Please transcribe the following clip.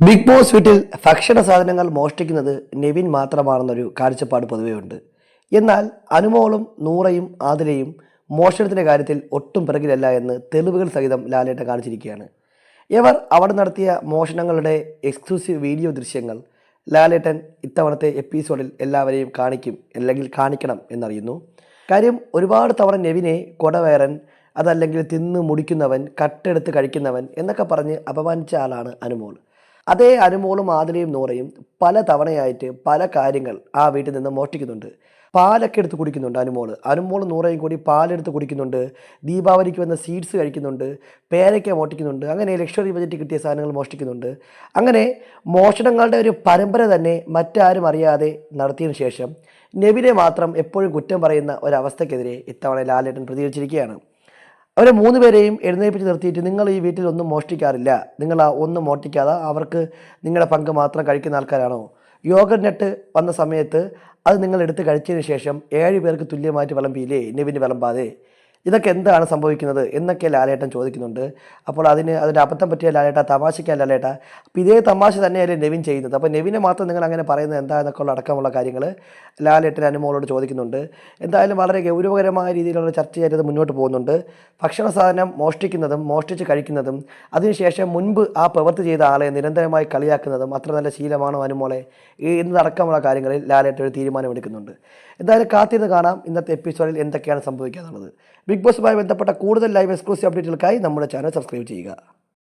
Big boss വീട്ടിൽ ഭക്ഷണ സാധനങ്ങൾ മോഷ്ടിക്കുന്നത് നെവിൻ മാത്രമാണെന്നൊരു കാഴ്ചപ്പാട് പൊതുവേ ഉണ്ട്. എന്നാൽ അനുമോളും നൂറയും ആതിരയും മോഷണത്തിന്റെ കാര്യത്തിൽ ഒട്ടും പിറകിലല്ല എന്ന് തെളിവുകൾ സഹിതം ലാലേട്ട കാണിച്ചിരിക്കുകയാണ്. ഇവർ അവിടെ നടത്തിയ മോഷണങ്ങളുടെ എക്സ്ക്ലൂസീവ് വീഡിയോ ദൃശ്യങ്ങൾ ലാലേട്ടൻ ഇത്തവണത്തെ എപ്പിസോഡിൽ എല്ലാവരെയും കാണിക്കും അല്ലെങ്കിൽ കാണിക്കണം എന്നറിയുന്നു. കാര്യം ഒരുപാട് തവണ നെവിനെ കൊടവേറൻ അതല്ലെങ്കിൽ തിന്ന് മുടിക്കുന്നവൻ കട്ടെടുത്ത് കഴിക്കുന്നവൻ എന്നൊക്കെ പറഞ്ഞ് അപമാനിച്ച ആളാണ് അനുമോൾ. അതേ അനുമോളും ആതിരയും നൂറയും പല തവണയായിട്ട് പല കാര്യങ്ങൾ ആ വീട്ടിൽ നിന്ന് മോഷ്ടിക്കുന്നുണ്ട്. പാലൊക്കെ എടുത്ത് കുടിക്കുന്നുണ്ട് അനുമോൾ. അനുമോളും നൂറയും കൂടി പാലെടുത്ത് കുടിക്കുന്നുണ്ട്. ദീപാവലിക്ക് വന്ന സീഡ്സ് കഴിക്കുന്നുണ്ട്. പേരയ്ക്ക മോഷ്ടിക്കുന്നുണ്ട്. അങ്ങനെ ലക്ഷറി ബജറ്റ് കിട്ടിയ സാധനങ്ങൾ മോഷ്ടിക്കുന്നുണ്ട്. അങ്ങനെ മോഷണങ്ങളുടെ ഒരു പരമ്പര തന്നെ മറ്റാരും അറിയാതെ നടത്തിയതിനു ശേഷം നെവിനെ മാത്രം എപ്പോഴും കുറ്റം പറയുന്ന ഒരവസ്ഥക്കെതിരെ ഇത്തവണ ലാലേട്ടൻ പ്രതികരിച്ചിരിക്കുകയാണ്. അവരെ മൂന്ന് പേരെയും എഴുന്നേൽപ്പിച്ച് നിർത്തിയിട്ട് നിങ്ങൾ ഈ വീട്ടിൽ ഒന്നും മോഷ്ടിക്കാറില്ല. നിങ്ങൾ ആ ഒന്നും മോഷ്ടിക്കാതെ അവർക്ക് നിങ്ങളുടെ പങ്ക് മാത്രം കഴിക്കുന്ന ആൾക്കാരാണോ? യോഗ നെട്ട് വന്ന സമയത്ത് അത് നിങ്ങൾ എടുത്ത് കഴിച്ചതിന് ശേഷം ഏഴ് പേർക്ക് തുല്യമായിട്ട് വിളമ്പിയില്ലേ? നിവിന് വിളമ്പാതെ. ഇതൊക്കെ എന്താണ് സംഭവിക്കുന്നത് എന്നൊക്കെ ലാലേട്ടൻ ചോദിക്കുന്നുണ്ട്. അപ്പോൾ അതിന് അതിന്റെ അബദ്ധം പറ്റിയ ലാലേട്ട തമാശയ്ക്കാൻ ലാലേട്ട. അപ്പോൾ ഇതേ തമാശ തന്നെയല്ലേ നെവിൻ ചെയ്യുന്നത്. അപ്പോൾ നെവിനെ മാത്രം നിങ്ങൾ അങ്ങനെ പറയുന്നത് എന്താ എന്നൊക്കെ ഉള്ള അടക്കമുള്ള കാര്യങ്ങൾ ലാലേട്ടൻ അനുമോളോട് ചോദിക്കുന്നുണ്ട്. എന്തായാലും വളരെ ഗൗരവകരമായ രീതിയിലുള്ള ചർച്ച ചെയ്തത് മുന്നോട്ട് പോകുന്നുണ്ട്. ഭക്ഷണ സാധനം മോഷ്ടിക്കുന്നതും മോഷ്ടിച്ച് കഴിക്കുന്നതും അതിനുശേഷം മുൻപ് ആ പ്രവൃത്തി ചെയ്ത ആളെ നിരന്തരമായി കളിയാക്കുന്നതും അത്ര നല്ല ശീലമാണോ അനുമോളെ എന്നതടക്കമുള്ള കാര്യങ്ങളിൽ ലാലേട്ടൻ ഒരു തീരുമാനമെടുക്കുന്നുണ്ട്. എന്തായാലും കാത്തിരുന്ന് കാണാം ഇന്നത്തെ എപ്പിസോഡിൽ എന്തൊക്കെയാണ് സംഭവിക്കുക എന്നുള്ളത് ബിഗ് ബോസുമായി ബന്ധപ്പെട്ട കൂടുതൽ ലൈവ് എക്സ്ക്ലൂസീവ് അപ്ഡേറ്റുകൾക്കായി നമ്മുടെ ചാനൽ സബ്സ്ക്രൈബ് ചെയ്യുക.